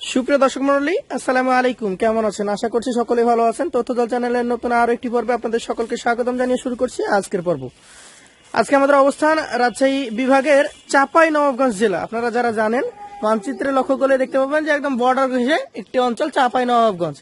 সুপ্রিয় দর্শক মন্ডলী আসসালামু আলাইকুম। কেমন আছেন? আশা করছি সকলে ভালো আছেন। তথ্য দল চ্যানেলের নতুন আরও একটি পর্বে আপনাদের সকলকে স্বাগতম জানিয়ে শুরু করছি আজকের পর্ব। আজকে আমাদের অবস্থান রাজশাহী বিভাগের চাপাই নবাবগঞ্জ জেলা। আপনারা যারা জানেন মানচিত্রে লক্ষ্য করলে দেখতে পাবেন যে একদম বর্ডার ঘেঁষে একটি অঞ্চল চাপাই নবাবগঞ্জ।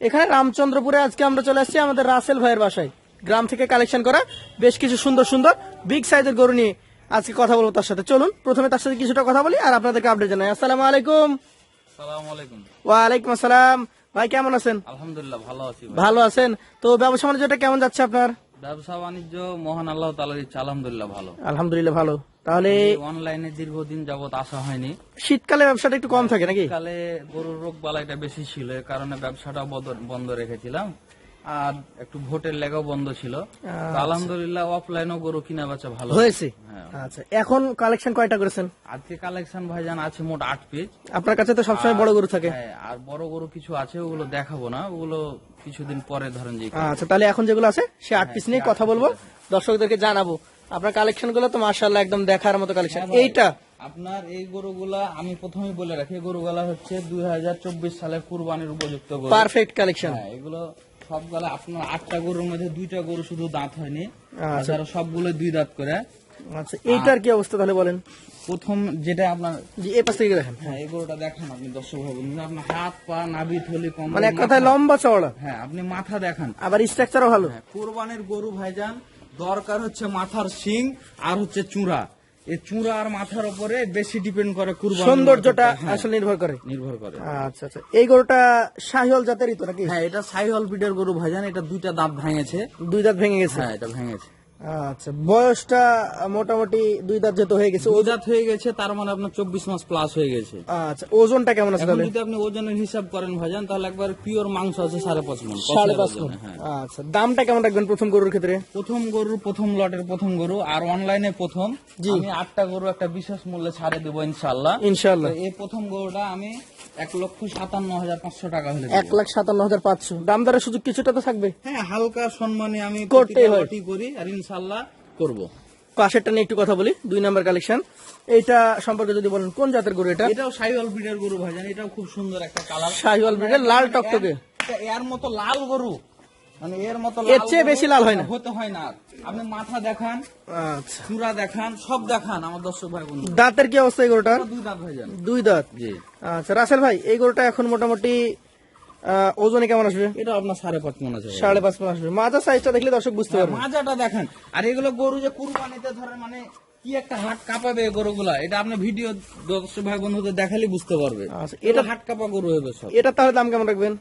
এখানে রামচন্দ্রপুরে আজকে আমরা চলে আসছি আমাদের রাসেল ভাইয়ের বাসায়। গ্রাম থেকে কালেকশন করা বেশ কিছু সুন্দর সুন্দর বিগ সাইজের গরু নিয়ে আজকে কথা বলব তার সাথে। চলুন, প্রথমে তার সাথে কিছুটা কথা বলি আর আপনাদেরকে আপডেট জানাই। আসসালামু আলাইকুম আলাইকুম। ওয়ালাইকুম আসসালাম। ভাই কেমন আছেন? আলহামদুলিল্লাহ ভালো আছি ভালো আছেন? তো ব্যবসা বাণিজ্যটা কেমন যাচ্ছে আপনার? ব্যবসা বাণিজ্য মহান আল্লাহ তালার ইচ্ছা আলহামদুলিল্লাহ ভালো। আলহামদুলিল্লাহ ভালো। তাহলে অনলাইনে দীর্ঘদিন যাবৎ আসা হয়নি। শীতকালে ব্যবসাটা একটু কম থাকে নাকি? শীতকালে গরুর রোগ বালাইটা বেশি ছিল কারণে ব্যবসাটা বন্ধ রেখেছিলাম। আর একটু ভোটের লেগাও বন্ধ ছিল। আলহামদুলিল্লাহ অফলাইনেও গরু কিনা বেচা ভালো। হয়েছে? হ্যাঁ। আচ্ছা এখন কালেকশন কয়টা করেছেন? আজকে কালেকশন ভাইজান আছে মোট আট পিস আপনার কাছে তো সবসময় বড় গরু থাকে। হ্যাঁ আর বড় গরু কিছু আছে ওগুলো দেখাবো না। ওগুলো কিছুদিন পরে ধরেন যে আচ্ছা তাহলে এখন যেগুলো আছে সে আট পিস নিয়ে কথা বলব দর্শকদেরকে জানাব। আপনার কালেকশনগুলো তো মার্শাল্লাহ একদম দেখার মতো কালেকশন এইটা? আপনার এই গরুগুলা আমি প্রথমেই বলে রাখি গরুগুলা হচ্ছে দুই হাজার চব্বিশ সালের কুরবানির উপযুক্ত গরু। পারফেক্ট কালেকশন হ্যাঁ এগুলো সবগুলা আপনার আটটা গরুর মধ্যে দুইটা গরু শুধু দাঁত হয়নি। আচ্ছা। আর সবগুলো দুই দাঁত করে। আচ্ছা এইটার কি অবস্থা তাহলে বলেন? প্রথম যেটা আপনার জি এই পাশ থেকে দেখেন। হ্যাঁ এই গরুটা দেখান আপনি দর্শক ভাবুন আপনার হাত পা নাভি থলি কম মানে এক কথায় লম্বা চওড়া। হ্যাঁ আপনি মাথা দেখান। আবার স্ট্রাকচারও ভালো। হ্যাঁ, কোরবানির গরু ভাইজান দরকার হচ্ছে মাথার শিং আর হচ্ছে চূড়া। এই চূড়া আর মাথার উপরে বেশি ডিপেন্ড করে কুরবানি সৌন্দর্যটা আসলে নির্ভর করে। নির্ভর করে। আচ্ছা আচ্ছা। এই গরুটা শাহিওয়াল জাতেরই তো নাকি? হ্যাঁ এটা গরু ভাইজান এটা দুইটা দাঁত ভেঙেছে। দুই দাঁত ভেঙে গেছে? হ্যাঁ এটা ভেঙেছে। আচ্ছা বয়সটা মোটামুটি দুই দাঁত হয়ে গেছে দুই দাঁত হয়ে গেছে তার মানে আপনার চব্বিশ মাস প্লাস হয়ে গেছে। আচ্ছা ওজনটা কেমন আছে তাহলে? যদি আপনি ওজনের হিসাব করেন ভাইজান তাহলে একবার পিওর মাংস আছে সাড়ে পাঁচ মন সাড়ে পাঁচ হ্যাঁ। আচ্ছা দামটা কেমন রাখবেন প্রথম গরুর ক্ষেত্রে? প্রথম গরুর প্রথম লটের প্রথম গরু আর অনলাইনে প্রথম। আমি আটটা গরু একটা বিশেষ মূল্যে ছাড়ে দেবো ইনশাল্লাহ ইনশাল্লাহ এই প্রথম গরুটা আমি এক লক্ষ সাতান্ন হাজার পাঁচশো টাকা হলে এক লাখ সাতান্ন হাজার পাঁচশো। দাম দরের সুযোগ কিছুটা তো থাকবে। হ্যাঁ হালকা সম্মানে আমি হয়। করি আর ইনশাল্লাহ করব। পাশেরটা নিয়ে একটু কথা বলি দুই নাম্বার কালেকশন এইটা সম্পর্কে যদি বলেন কোন জাতের গরু এটা? এটাও সাইওয়াল ব্রিডের গরু ভাইজান এটাও খুব সুন্দর একটা কালার শাহিওয়াল ব্রিডের লাল টকটকে। এর মতো লাল গরু। মানে এর মতো এর চেয়ে বেশি লাল হয় না। হতে হয় না। আপনি মাথা দেখান আচ্ছা। চূড়া দেখান সব দেখান আমার দর্শক ভাই বন্ধু। দাঁতের কি অবস্থা এই গরুটার? দুই দাঁত ভাইজান দুই দাঁত। জি। আচ্ছা রাসেল ভাই এই গরুটা এখন মোটামুটি ওজনে কেমন আসবে? এটা আপনার সাড়ে পাঁচ মন আছে। সাড়ে পাঁচ মণ আসবে। মাজা সাইজটা দেখলে দর্শক বুঝতে পারবে। মাজাটা দেখেন। আর এগুলো গরু যে কুরবানিতে ধরে মানে কি একটা হাট কাঁপাবে গরুগুলা এটা আপনি ভিডিও দর্শক ভাই বন্ধুদের দেখালে বুঝতে পারবে। আচ্ছা, এটা হাট কাঁপা গরু হবে সব। এটা তাহলে দাম কেমন রাখবেন?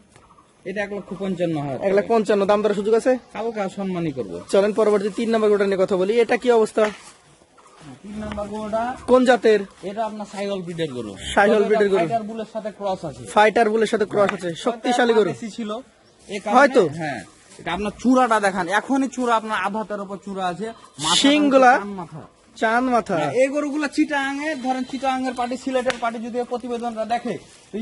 এটা এক লক্ষ পঞ্চান্ন হাজার। এক লাখ পঞ্চান্ন দাম দরের সুযোগ আছে? হালকা সম্মানই করব। চলেন পরবর্তী তিন নম্বর গরুটা নিয়ে কথা বলি। এটা কি অবস্থা? তিন নাম্বার গরুটা কোন জাতের? এটা আপনার ব্রিডের গরু। সাইহল breed-এর গরু। ফাইটার বুলের সাথে ক্রস আছে। ফাইটার বুলের সাথে ক্রস আছে। শক্তিশালী গরু। বেশি ছিল। হয়তো। হ্যাঁ। এটা আপনার চূড়াটা দেখান। এখনই চূড়া আপনার আধাতের উপর চূড়া আছে। সিংগুলা? মাথা। চাঁদ মাথা। হ্যাঁ, এই গরুগুলা ধরেন পার্টি সিলেটের পার্টি যদি প্রতিবেদনটা দেখে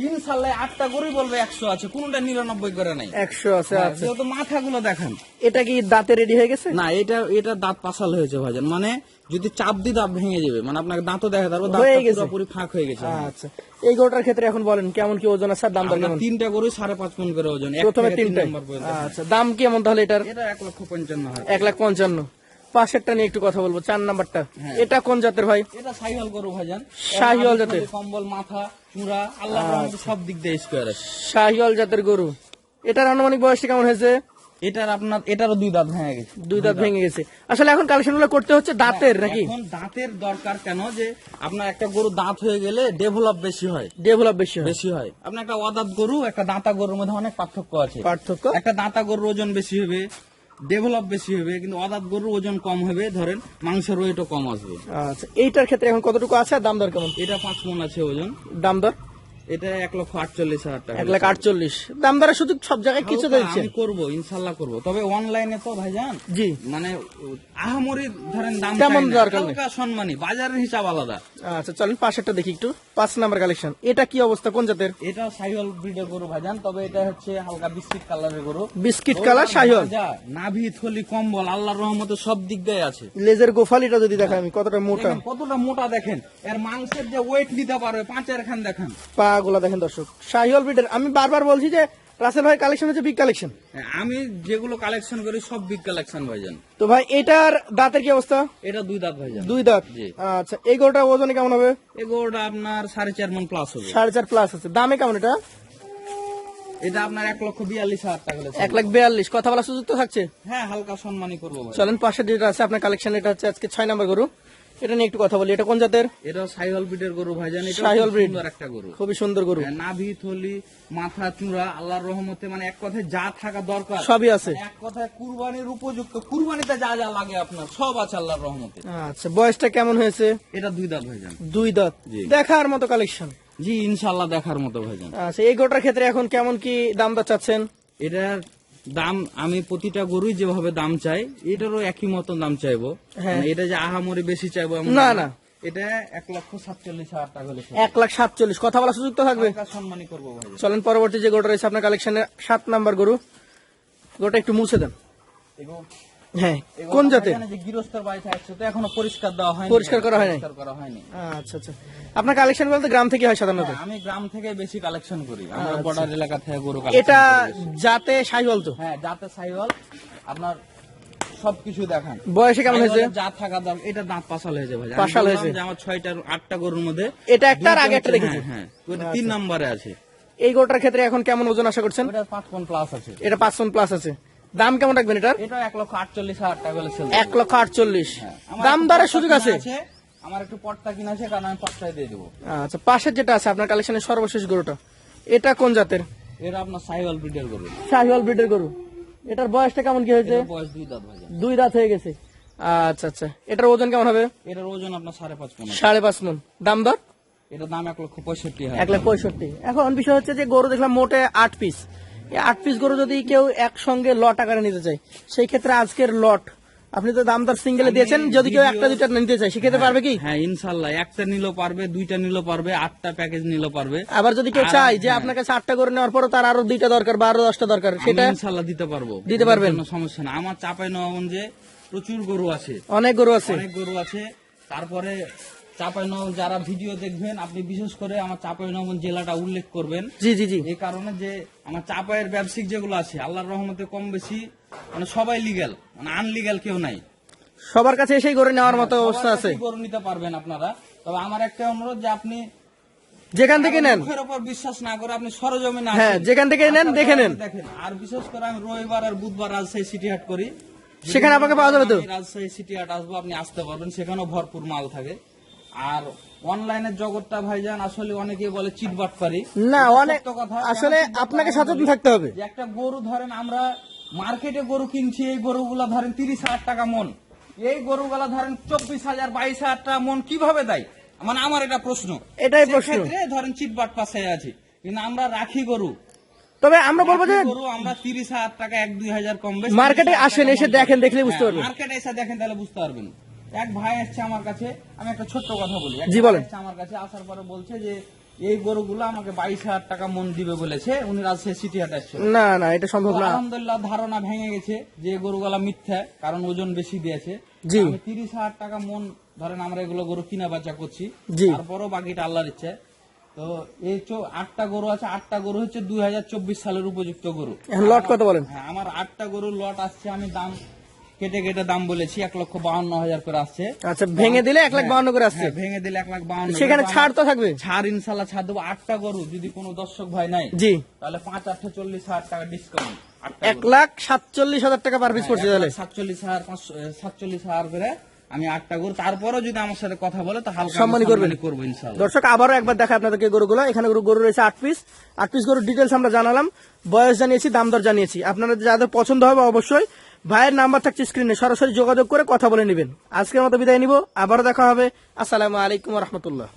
ইনশাল্লাহ আটটা গরুই বলবে একশো আছে কোনটা নিরানব্বই করে নাই একশো আছে হ্যাঁ, আচ্ছা। যেহেতু মাথাগুলো দেখেন। এটা কি দাঁতে রেডি হয়ে গেছে? না এটা এটা দাঁত পাশাল হয়েছে ভাইজান। মানে যদি চাপ দিই দাঁত ভেঙে যাবে মানে আপনাকে দাঁতও দেখা তারপর গেছে। পুরোপুরি ফাঁক হয়ে গেছে। আচ্ছা। এই গরুটার ক্ষেত্রে এখন বলেন কেমন কি ওজন আছে দাম দর কেমন? তিনটা গরু সাড়ে পাঁচ মন করে ওজন প্রথমে থেকে তিন তিনটাই নম্বর পর্যন্ত। আচ্ছা দাম কেমন তাহলে এটার? এটা এক লক্ষ পঞ্চান্ন এক লাখ পঞ্চান্ন। পাশেরটা নিয়ে একটু কথা বলব চার নাম্বারটা। হ্যাঁ। এটা কোন জাতের ভাই? এটা সাইহল গরু ভাইজান শাহিওয়াল এর জাতের? কম্বল মাথা চূড়া আল্লাহ সব দিক দিয়ে স্কোয়ার আছে। শাহিওয়াল জাতের গরু। এটার আনুমানিক বয়সটা কেমন হয়েছে? এটার আপনার এটারও দুই দাঁত ভেঙে গেছে। দুই দাঁত ভেঙে গেছে। আসলে এখন কালেকশনগুলো করতে হচ্ছে দাঁতের নাকি? এখন দাঁতের দরকার কেন যে আপনার একটা গরু দাঁত হয়ে গেলে ডেভেলপ বেশি হয়। ডেভেলপ বেশি হয়। বেশি হয়। আপনার একটা অদাঁত গরু একটা দাঁতা গরুর মধ্যে অনেক পার্থক্য আছে। পার্থক্য? একটা দাঁতা গরুর ওজন বেশি হবে ডেভেলপ বেশি হবে কিন্তু অদাঁত গরুর ওজন কম হবে ধরেন মাংসের ওয়েটও কম আসবে। আচ্ছা এইটার ক্ষেত্রে এখন কতটুকু আছে আর দাম দর কেমন? এটা পাঁচ মন আছে ওজন। দাম দর? এটা এক লক্ষ আটচল্লিশ হাজার টাকা এক লাখ আটচল্লিশ। দাম সুযোগ সব জায়গায় কিছু দিচ্ছে। আমি করব ইনশাল্লাহ করব। তবে অনলাইনে তো ভাইজান জি। মানে আহামরি ধরেন দাম তেমন দরকার সম্মানী বাজারের হিসাব আলাদা। আচ্ছা চলেন পাশেরটা দেখি একটু। পাঁচ নাম্বার কালেকশন এটা কি অবস্থা? কোন জাতের? এটা সাইহল ব্রিডের গরু ভাইজান তবে এটা হচ্ছে হালকা বিস্কিট কালারের গরু। বিস্কিট কালার সাইহল নাভি থলি কম্বল আল্লাহর রহমতে সব দিক দিয়ে আছে। লেজের গোফালিটা যদি দেখাই আমি কতটা মোটা। কতটা মোটা দেখেন। এর মাংসের যে ওয়েট নিতে পারবে পাঁচের খান দেখেন। পা গুলা দেখেন দর্শক। সাইহল ব্রিডের আমি বারবার বলছি যে রাসেল ভাই কালেকশন হচ্ছে বিগ কালেকশন হ্যাঁ, আমি যেগুলো কালেকশন করি সব বিগ কালেকশন ভাইজান। তো ভাই এটার দাঁতের কি অবস্থা? এটা দুই দাঁত ভাইজান। দুই দাঁত? আচ্ছা এই ওজনে কেমন হবে? এই গরুটা আপনার সাড়ে চার মন প্লাস হবে। সাড়ে চার প্লাস আছে। দামে কেমন এটা? এটা আপনার এক লক্ষ বিয়াল্লিশ হাজার টাকা এক লাখ বিয়াল্লিশ। কথা বলা সুযোগ তো থাকছে? হ্যাঁ হালকা সম্মানই করব চলেন পাশে যেটা আছে আপনার কালেকশন এটা হচ্ছে আজকে ছয় নাম্বার গরু। এটা নিয়ে একটু কথা বলি। এটা কোন জাতের? এটা সাইহল ব্রিডের গরু ভাইজান এটা breed। সুন্দর একটা গরু। খুবই সুন্দর গরু। হ্যাঁ, নাভি থলি মাথা চূড়া আল্লাহর রহমতে মানে এক কথায় যা থাকা দরকার। সবই আছে। মানে এক কথায় কুরবানির উপযুক্ত কুরবানিতে যা যা লাগে আপনার সব আছে আল্লাহর রহমতে। আচ্ছা বয়সটা কেমন হয়েছে? এটা দুই দাঁত ভাইজান দুই দাঁত। দেখার মতো কালেকশন জি ইনশাল্লাহ দেখার মতো ভাইজান আচ্ছা এই গোটার ক্ষেত্রে এখন কেমন কি দাম দর চাচ্ছেন? এটার দাম আমি প্রতিটা গরুই যেভাবে দাম চাই এটারও একই মতন দাম চাইব। হ্যাঁ। মানে এটা যে আহামরি বেশি চাইব না, না। এটা এক লক্ষ সাতচল্লিশ হাজার টাকা এক লাখ সাতচল্লিশ। কথা বলা সুযোগ তো থাকবে। সম্মানই করব চলেন পরবর্তী যে গোটা রয়েছে আপনার কালেকশনে সাত নাম্বার গরু গোটা একটু মুছে দেন। হ্যাঁ। কোন জাতের? যে গৃহস্থর তো এখনও পরিষ্কার দেওয়া হয়নি। পরিষ্কার করা হয়নি? পরিষ্কার করা হয়নি। আচ্ছা আচ্ছা। আপনার কালেকশন বলতে গ্রাম থেকে হয় সাধারণত? হ্যাঁ, আমি গ্রাম থেকে বেশি কালেকশন করি। আমরা বর্ডার এলাকা থেকে গরু এটা। জাতে সাইওয়াল তো? হ্যাঁ যাতে সাইওয়াল। আপনার সবকিছু দেখান। বয়সে কেমন হয়েছে? যা থাকা দাম এটা দাঁত পাশাল হয়েছে ভাই পাশাল হয়েছে। আমার ছয়টা আটটা গরুর মধ্যে এটা একটা আর আগে একটা দেখেছি। হ্যাঁ হ্যাঁ। তিন নম্বরে আছে। এই গোটার ক্ষেত্রে এখন কেমন ওজন আশা করছেন? ওটা পাঁচ পন প্লাস আছে। এটা পাঁচ টন প্লাস আছে। দাম কেমন রাখবেন এটার? এটা এক লক্ষ আটচল্লিশ হাজার টাকা হলে এক লক্ষ আটচল্লিশ। দাম একটু দরের সুযোগ আছে? আমার একটু পট্টা কিনা আছে কারণ আমি পট্টায় দিয়ে দেবো। আচ্ছা পাশের যেটা আছে আপনার কালেকশনের সর্বশেষ গরুটা এটা কোন জাতের? এটা আপনার সাইওয়াল ব্রিডের গরু। শাহিওয়াল ব্রিডের গরু। এটার বয়সটা কেমন কি হয়েছে? বয়স দুই দাঁত দুই রাত হয়ে গেছে। আচ্ছা আচ্ছা। এটার ওজন কেমন হবে? এটার ওজন আপনার সাড়ে পাঁচ পনেরো সাড়ে পাঁচ মন। দাম দর? এটার দাম এক লক্ষ পঁয়ষট্টি এক লাখ পঁয়ষট্টি। এখন বিষয় হচ্ছে যে গরু দেখলাম মোটে আট পিস আট পিস গরু যদি কেউ একসঙ্গে লট আকারে নিতে চায় সেই ক্ষেত্রে আজকের লট আপনি তো দাম দর সিঙ্গেলে দিয়েছেন যদি কেউ একটা দুইটা নিতে চায় সেক্ষেত্রে পারবে কি? হ্যাঁ ইনশাল্লাহ একটা নিলেও পারবে দুইটা নিলেও পারবে আটটা প্যাকেজ নিলেও পারবে। আবার যদি কেউ চায় যে আপনার কাছে আটটা করে নেওয়ার পরও তার আরও দুইটা দরকার বা আরও দশটা দরকার সেটা ইনশাল্লাহ দিতে পারব। দিতে পারবেন? কোনো সমস্যা না আমার চাপাই নবাবগঞ্জে প্রচুর গরু আছে। অনেক গরু আছে। অনেক গরু আছে। তারপরে চাপাই নবাবগঞ্জ যারা ভিডিও দেখবেন আপনি বিশেষ করে আমার চাপাই নবাবগঞ্জ জেলাটা উল্লেখ করবেন। জি জি জি। এই কারণে যে আমার চাপাইয়ের ব্যবসায়িক যেগুলো আছে আল্লাহর রহমতে কম বেশি মানে সবাই লিগ্যাল মানে আনলিগ্যাল কেউ নাই। সবার কাছে এসেই গরু নেওয়ার মতো অবস্থা আছে। গরু নিতে পারবেন আপনারা। তবে আমার একটা অনুরোধ যে আপনি যেখান থেকে নেন। উপর বিশ্বাস না করে আপনি সরজমিনে হ্যাঁ, যেখান থেকে নেন, দেখে নেন। দেখেন। আর বিশেষ করে আমি রবিবার আর বুধবার রাজশাহী সিটি হাট করি। সেখানে আপনাকে পাওয়া যাবে তো? রাজশাহী সিটি হাট আসব আপনি আসতে পারবেন। সেখানেও ভরপুর মাল থাকে। আর অনলাইনের জগৎটা ভাইজান আসলে অনেকে বলে চিটবাট পারি না অনেক আসলে আপনাকে সচেতন থাকতে হবে। যে একটা গরু ধরেন আমরা মার্কেটে গরু কিনছি এই গরুগুলা ধরেন তিরিশ হাজার টাকা মন। এই গরুগুলা ধরেন চব্বিশ হাজার বাইশ হাজার টাকা মন কীভাবে দেয়? মানে আমার এটা প্রশ্ন। এটাই প্রশ্ন। ধরেন চিটবাট পাশে আছে। কিন্তু আমরা রাখি গরু। তবে আমরা বলব যে গরু আমরা তিরিশ হাজার টাকা এক দুই হাজার কম বেশি মার্কেটে আসেন, এসে দেখেন, দেখলে বুঝতে হ্যাঁ, পারবেন। মার্কেটে এসে দেখেন তাহলে বুঝতে পারবেন। এক ভাই আসছে আমার কাছে আমি একটা ছোট্ট কথা বলি। জি, বলেন। আমার কাছে আসার পরে বলছে যে এই গরুগুলো আমাকে বাইশ হাজার টাকা মন দিবে বলেছে উনি রাজশাহী সিটি হাট আসছে। না না এটা সম্ভব না। আলহামদুলিল্লাহ ধারণা ভেঙে গেছে যে গরুগুলা মিথ্যা কারণ ওজন বেশি দিয়েছে। জি। তিরিশ হাজার টাকা মন ধরেন আমরা এগুলো গরু কিনা বেচা করছি তারপরও বাকিটা আল্লাহর ইচ্ছে। তো এই আটটা গরু আছে আটটা গরু হচ্ছে দুই হাজার চব্বিশ সালের উপযুক্ত গরু। লট কত বলেন? হ্যাঁ আমার আটটা গরুর লট আসছে আমি দাম কেটে কেটে দাম বলেছি এক লক্ষ বাউন্ন হাজার করে আসছে। আচ্ছা ভেঙে দিলে এক লাখ বাউন্ন করে আসছে? হ্যাঁ, ভেঙে দিলে এক লাখ বাউন্ন সেখানে ছাড় তো থাকবে? ছাড় ইনশাল্লাহ ছাড় দেবো। আটটা গরু যদি কোনো দর্শক ভাই নাই জি। তাহলে পাঁচ আটটা চল্লিশ হাজার টাকা ডিসকাউন্ট এক লাখ সাতচল্লিশ হাজার টাকা পার পিস পড়ছে তাহলে? সাতচল্লিশ হাজার সাতচল্লিশ হাজার করে আমি আটটা গরু। তারপরেও যদি আমার সাথে কথা বলে তো হালকা সম্মানী করবেন। করব ইনশাল্লাহ। দর্শক আবারও একবার দেখা আপনাদেরকে গরুগুলো। এখানে গরু গরু রয়েছে আট পিস আট পিস গরুর ডিটেলস আমরা জানালাম। বয়স জানিয়েছি দাম দর জানিয়েছি। আপনাদের যাদের পছন্দ হবে অবশ্যই ভাইয়ের নাম্বার থাকছে স্ক্রিনে সরাসরি যোগাযোগ করে কথা বলে নেবেন। আজকের মতো বিদায় নিব। আবারও দেখা হবে। আসসালামু আলাইকুম রহমতুল্লাহ।